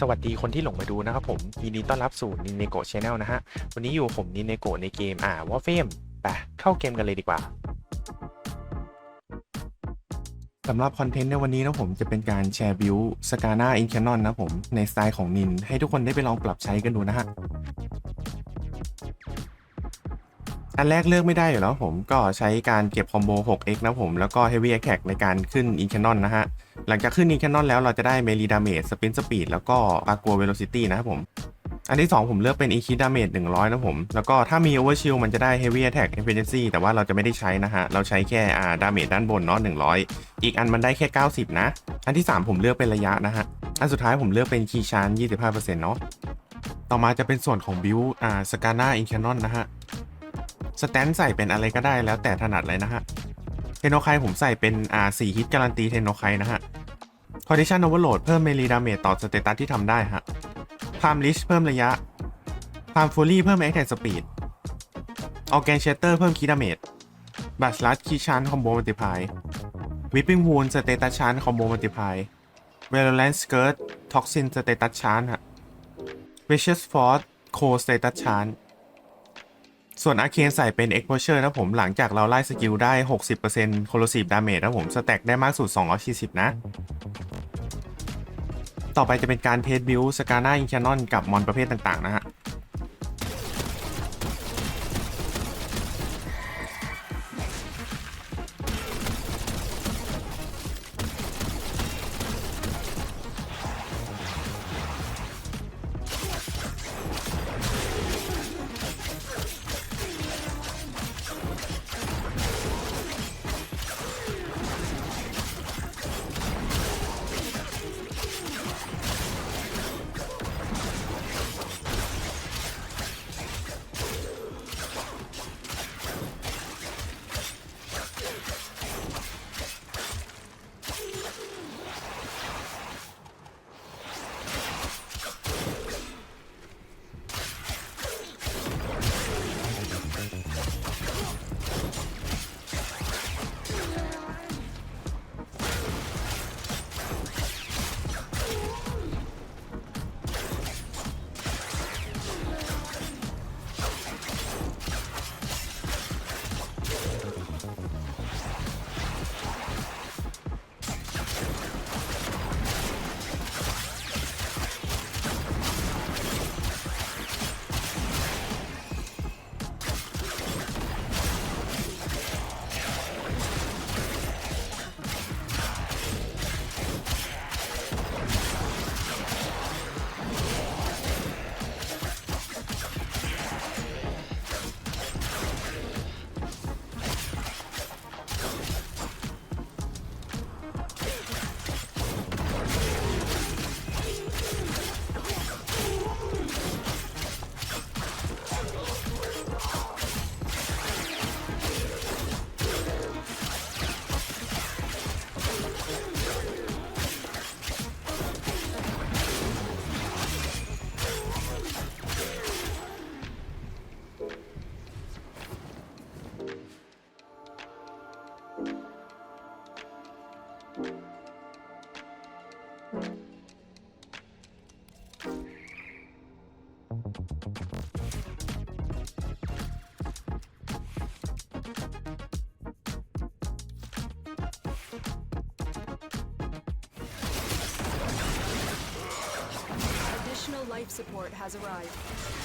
สวัสดีคนที่หลงมาดูนะครับผมยินดีต้อนรับสู่นินเนโกะชาแนลนะฮะ วันนี้อยู่ผมนินเนโกะในเกมอ่าวอฟเฟมไปเข้าเกมกันเลยดีกว่าสำหรับคอนเทนต์ในวันนี้นะผมจะเป็นการแชร์บิวสกาน่าอินแคนนอนนะผมในสไตล์ของนิน ให้ทุกคนได้ไปลองปรับใช้กันดูนะฮะ อันแรกเลือกไม่ได้อยู่แล้วผมก็ใช้การเก็บคอมโบ 6x นะผม แล้วก็ Heavy Attack ในการขึ้น i n c a n o n นะฮะ หลังจากขึ้น i n c a n o n แล้วเราจะได้ Melee Damage Spin Speed แล้วก็ a g u a Velocity นะครับผม อันที่ 2 ผมเลือกเป็น EQ Damage 100 นะผม แล้วก็ถ้ามี Overshield มันจะได้ Heavy Attack Efficiency แต่ว่าเราจะไม่ได้ใช้นะฮะ เราใช้แค่อ่า Damage ด้านบนเนาะ100 อีกอันมันได้แค่ 90 นะ อันที่ 3 ผมเลือกเป็นระยะนะฮะ อันสุดท้ายผมเลือกเป็น Key Chance 25%เนาะ ต่อมาจะเป็นส่วนของ Build อ่า Scana i n c a n o n นะฮะ สแตนใส่เป็นอะไรก็ได้แล้วแต่ถนัดเลยนะฮะ เทนโนไคผมใส่เป็นอ่าสี่ฮิตการันตีเทนโนไคนะฮะคอ n ดิชันโอเวอร์โหลดเพิ่มเมลีดาเมจต่อสเตตัสที่ทำได้ฮะพามลิชเพิ่มระยะพามฟูลี่เพิ่มแอคแท็กสปีดออแกนเชเตอร์เพิ่มคีดาเมจบัตลัสคีชานคอมโบมัลติพายวิปปิ้งวูนสเตตัสชานคอมโบมัลติพายเวลเลนสเกิร์ตท็อกซินสเตตัสชานฮะเวชเชสฟอร์ดโคสเตตัสชาน ส่วนอาเคนใส่เป็น Exposure นะผมหลังจากเราไล่สกิลได้ 60% Corrosive Damage นะผมสแต็กได้มากสุด 240 นะ ต่อไปจะเป็นการเพจบิลสกาหน้าอินแคนนอนกับมอนประเภทต่างๆ นะฮะ life support has arrived.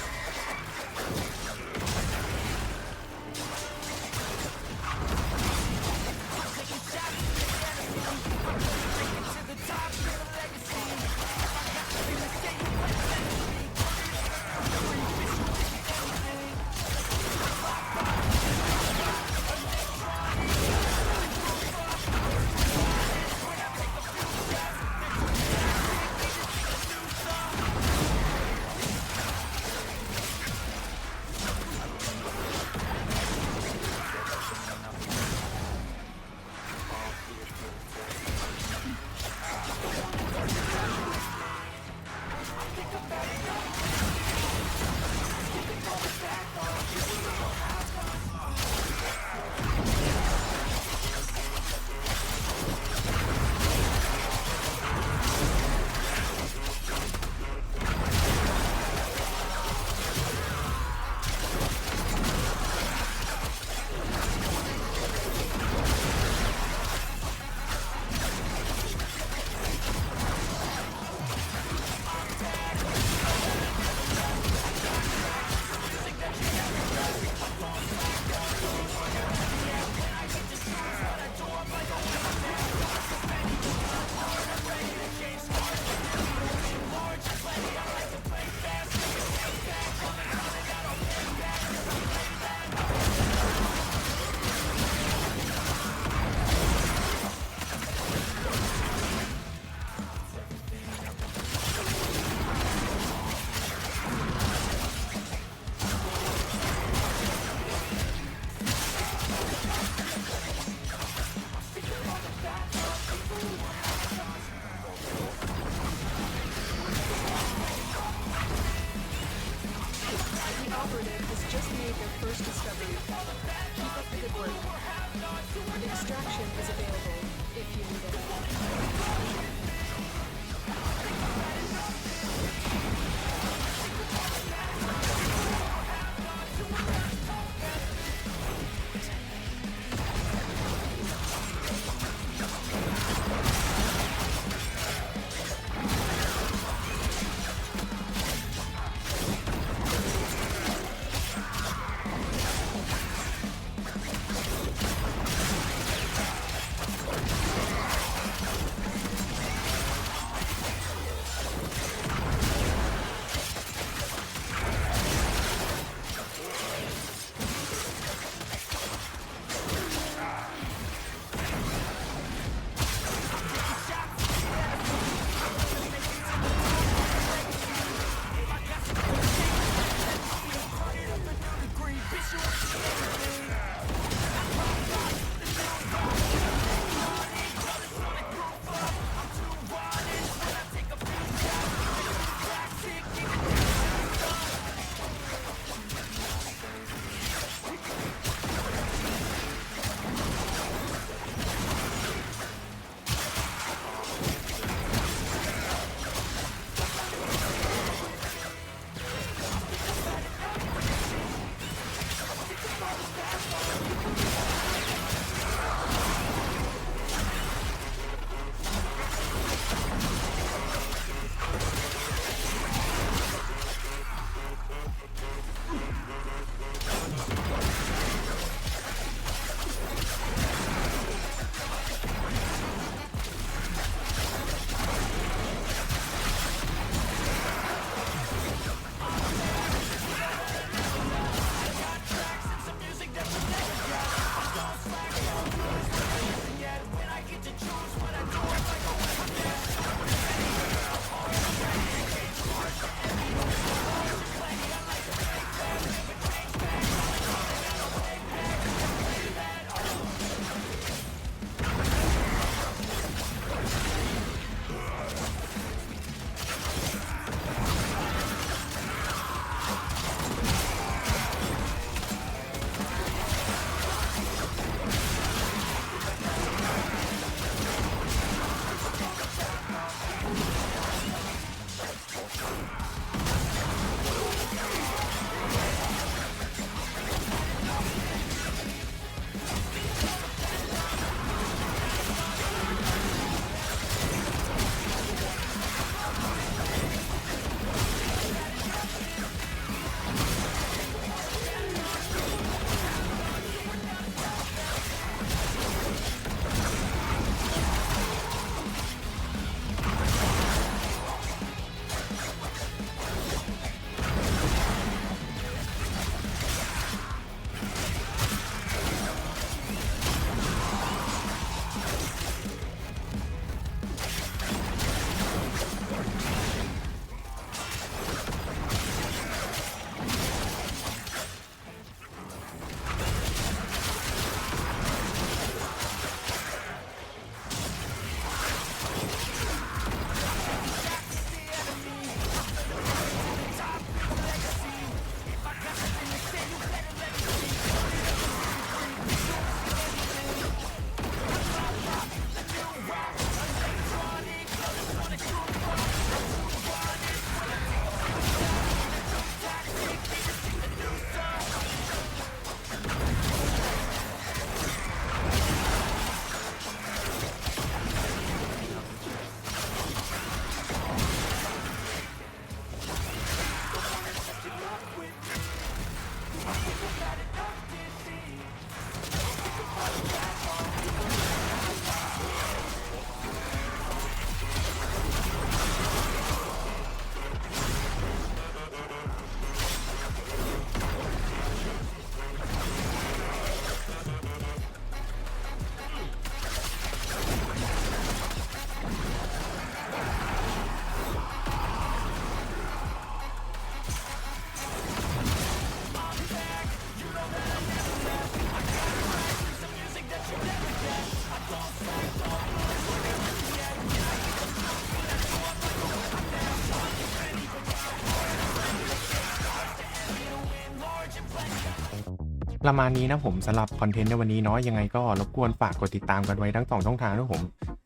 ประมาณนี้นะผมสำหรับคอนเทนต์ในวันนี้เนาะยังไงก็รบกวนฝากกดติดตามกันไว้ทั้งสองช่องทางนะผม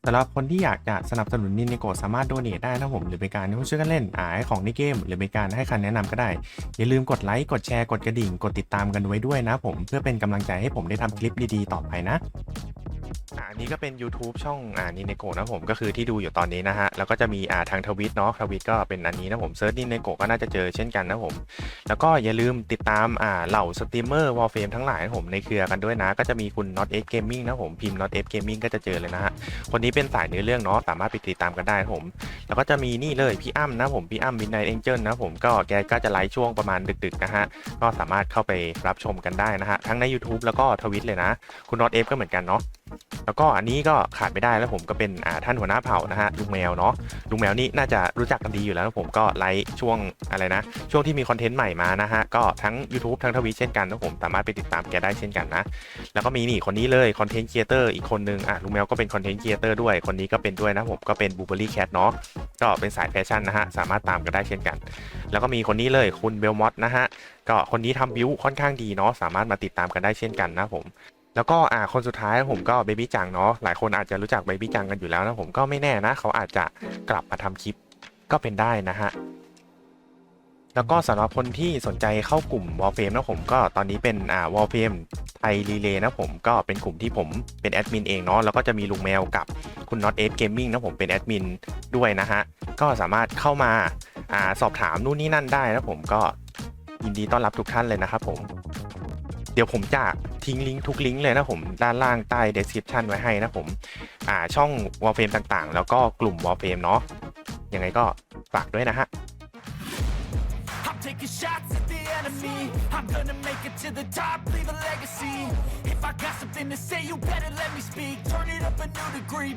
สำหรับคนที่อยากจะสนับสนุนนินในโกสามารถโดเนทได้นะผมหรือเป็นการที่ช่วยกันเล่นอ่าให้ของในเกม หรือเป็นการให้คำแนะนำก็ได้ อย่าลืมกดไลค์กดแชร์กดกระดิ่ง กดติดตามกันไว้ด้วยนะผมเพื่อเป็นกำลังใจให้ผมได้ทำคลิปดีๆต่อไปนะอ่าอันนี้ก็เป็น YouTube ช่องอ่านินเนโกนะผมก็คือที่ดูอยู่ตอนนี้นะฮะแล้วก็จะมีอ่าทางทวิตเนาะทวิตก็เป็นอันนี้นะผมเซิร์ชนินเนโกก็น่าจะเจอเช่นกันนะผม แล้วก็อย่าลืมติดตามอ่าเหล่าสตรีมเมอร์วอลเฟมทั้งหลายนะผมในเครือกันด้วยนะ ก็จะมีคุณ Not X Gaming นะผมพิมพ์ Not X Gaming ก็จะเจอเลยนะฮะคนนี้เป็นสายเนื้อเรื่องเนาะสามารถไปติดตามกันได้นะผม แล้วก็จะมีนี่เลยพี่อ้ำนะผมพี่อ้ำ Midnight Angel นะผมก็แกก็จะไลฟ์ช่วงประมาณดึกๆนะฮะก็สามารถเข้าไปรับชมกันได้นะฮะทั้งใน YouTube แล้วก็ทวิตเลยนะ คุณ Not F ก็เหมือนกันเนาะ แล้วก็อันนี้ก็ขาดไม่ได้แล้วผมก็เป็นท่านหัวหน้าเผ่านะฮะลุงแมวเนาะลุงแมวนี่น่าจะรู้จักกันดีอยู่แล้วนะผมก็ไลฟ์ช่วงอะไรนะ ช่วงที่มีคอนเทนต์ใหม่มานะฮะก็ทั้ง YouTube ทั้งทวิตเช่นกันนะผมสามารถไปติดตามแกได้เช่นกันนะ แล้วก็มีนี่คนนี้เลยคอนเทนต์ครีเอเตอร์อีกคนนึงอะลุงแมวก็เป็นคอนเทนต์ครีเอเตอร์ด้วยคนนี้ก็เป็นด้วยนะผมก็เป็นบูเบอรี่แคทเนาะก็เป็นสายแฟชั่นนะฮะสามารถตามกันได้เช่นกัน แล้วก็มีคนนี้เลยคุณเบลมอสนะฮะก็คนนี้ทำบิวค่อนข้างดีเนาะสามารถมาติดตามกันได้เช่นกันนะผม แล้วก็อ่าคนสุดท้ายผมก็เบบี้จังเนาะหลายคนอาจจะรู้จักเบบี้จังกันอยู่แล้วนะผมก็ไม่แน่นะ เขาอาจจะกลับมาทำคลิปก็เป็นได้นะฮะแล้วก็สำหรับคนที่สนใจเข้ากลุ่ม w a r f a m e นะผมก็ตอนนี้เป็นอ่า w a r f a m e ไทยรีเลย์นะผมก็เป็นกลุ่มที่ผมเป็นแอดมินเองเนาะแล้วก็จะมีลุงแมวกับคุณ Not F Gaming นะผมเป็นแอดมินด้วยนะฮะก็สามารถเข้ามาอ่าสอบถามนู่นนี่นั่นได้นะผมก็ยินดีต้อนรับทุกท่านเลยนะครับผม เดี๋ยวผมจะ ทิ้งลิงก์ทุกลิงก์เลยนะผม ด้านล่างใต้ description ไว้ให้นะผม อ่าช่อง Warframe ต่างๆ แล้วก็กลุ่ม Warframe เนาะยังไงก็ฝากด้วยนะฮะ I'm taking shots at the enemy. I'm gonna make it to the top, leave a legacy. If I got something to say, you better let me speak. Turn it up a new degree,